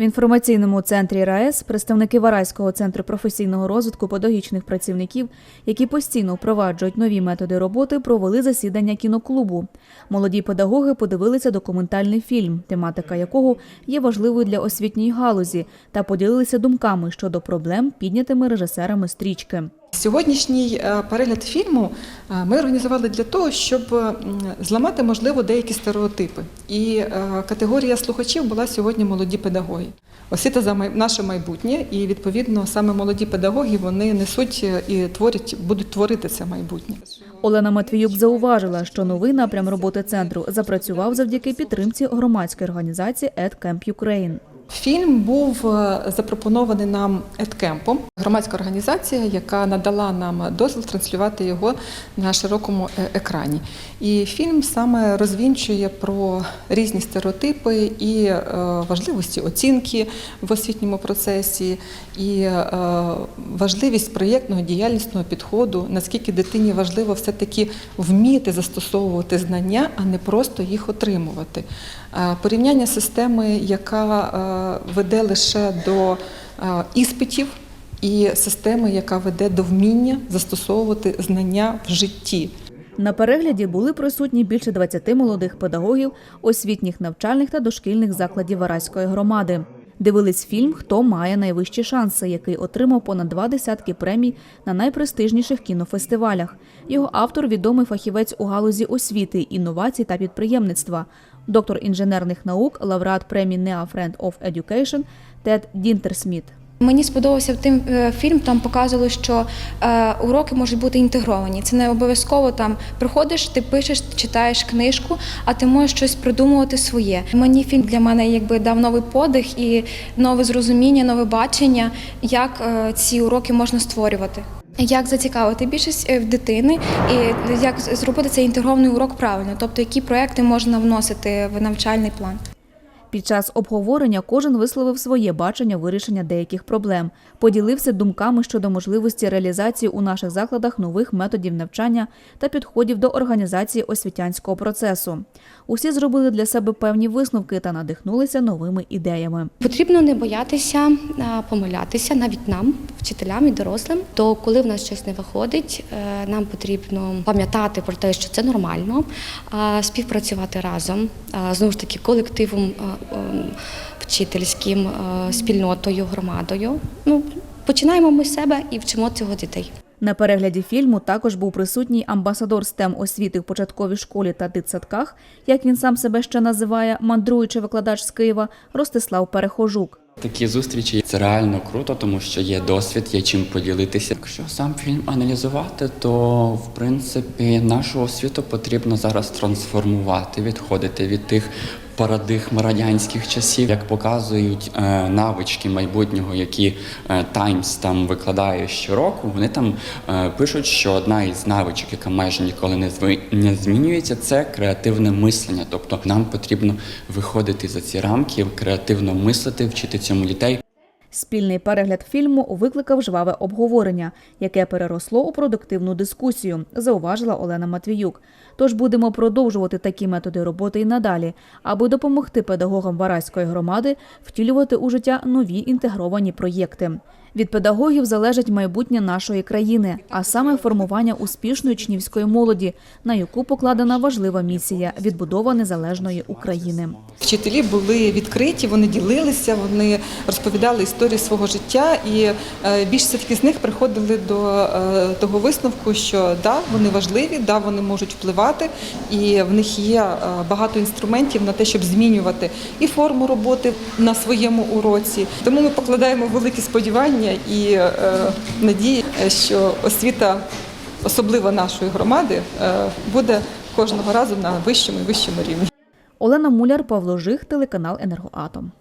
В інформаційному центрі РаЕС представники Варайського центру професійного розвитку педагогічних працівників, які постійно впроваджують нові методи роботи, провели засідання кіноклубу. Молоді педагоги подивилися документальний фільм, тематика якого є важливою для освітньої галузі, та поділилися думками щодо проблем, піднятими режисерами стрічки. Сьогоднішній е, перегляд фільму е, ми організували для того, щоб зламати, можливо, деякі стереотипи. І е, категорія слухачів була сьогодні молоді педагоги. Освіта за наше майбутнє, і відповідно саме молоді педагоги вони несуть і творять, будуть творити це майбутнє. Олена Матвіюк зауважила, що новий напрям роботи центру запрацював завдяки підтримці громадської організації EdCamp Ukraine. Фільм був е, запропонований нам Едкемпом, громадська організація, яка надала нам дозвіл транслювати його на широкому е, екрані. І фільм саме розвінчує про різні стереотипи і е, важливості оцінки в освітньому процесі, і важливість проєктного діяльнісного підходу, наскільки дитині важливо все-таки вміти застосовувати знання, а не просто їх отримувати. Порівняння системи, яка веде лише до е, іспитів, і системи, яка веде до вміння застосовувати знання в житті. На перегляді були присутні більше 20 молодих педагогів освітніх навчальних та дошкільних закладів Вараської громади. Дивились фільм Хто має найвищі шанси, який отримав понад два десятки премій на найпрестижніших кінофестивалях. Його автор відомий фахівець у галузі освіти, інновацій та підприємництва, доктор інженерних наук, лауреат премії NEA Friend of Education Тед Дінтерсміт. Мені сподобався тим е, фільм. Там показували, що е, уроки можуть бути інтегровані. Це не обов'язково там приходиш, ти пишеш, читаєш книжку, а ти можеш щось придумувати своє. Мені фільм для мене якби дав новий подих і нове зрозуміння, нове бачення, як е, ці уроки можна створювати. Як зацікавити більшість в дитини і як зробити цей інтегрований урок правильно, тобто які проекти можна вносити в навчальний план. Під час обговорення кожен висловив своє бачення вирішення деяких проблем, поділився думками щодо можливості реалізації у наших закладах нових методів навчання та підходів до організації освітянського процесу. Усі зробили для себе певні висновки та надихнулися новими ідеями. Потрібно не боятися помилятися навіть нам, вчителям і дорослим. То коли в нас щось не виходить, е, нам потрібно пам'ятати про те, що це нормально, а, співпрацювати разом знову ж таки колективом вчительським, спільнотою, громадою. Ну починаємо ми себе і вчимо цього дітей. На перегляді фільму також був присутній амбасадор STEM освіти в початковій школі та дитсадках, як він сам себе ще називає, мандруючий викладач з Києва Ростислав Перехожук. Такі зустрічі це реально круто, тому що є досвід, є чим поділитися. Якщо сам фільм аналізувати, то в принципі нашу освіту потрібно зараз трансформувати, відходити від тих парадигм радянських часів, як показують е, навички майбутнього, які е, Таймс там викладає щороку. Вони там е, пишуть, що одна із навичок, яка майже ніколи не змінюється, це креативне мислення. Тобто нам потрібно виходити за ці рамки, креативно мислити, вчити цьому дітей. Спільний перегляд фільму викликав жваве обговорення, яке переросло у продуктивну дискусію, зауважила Олена Матвіюк. Тож будемо продовжувати такі методи роботи і надалі, аби допомогти педагогам Вараської громади втілювати у життя нові інтегровані проєкти. Від педагогів залежить майбутнє нашої країни, а саме формування успішної учнівської молоді, на яку покладена важлива місія відбудова незалежної України. Вчителі були відкриті, вони ділилися, вони розповідали історії свого життя, і е, більшість з них приходили до е, того висновку, що да, вони важливі, да, вони можуть впливати, і в них є е, багато інструментів на те, щоб змінювати і форму роботи на своєму уроці. Тому ми покладаємо великі сподівання і е, надії, що освіта, особливо нашої громади, е, буде кожного разу на вищому і вищому рівні. Олена Муляр, Павло Жих, телеканал Енергоатом.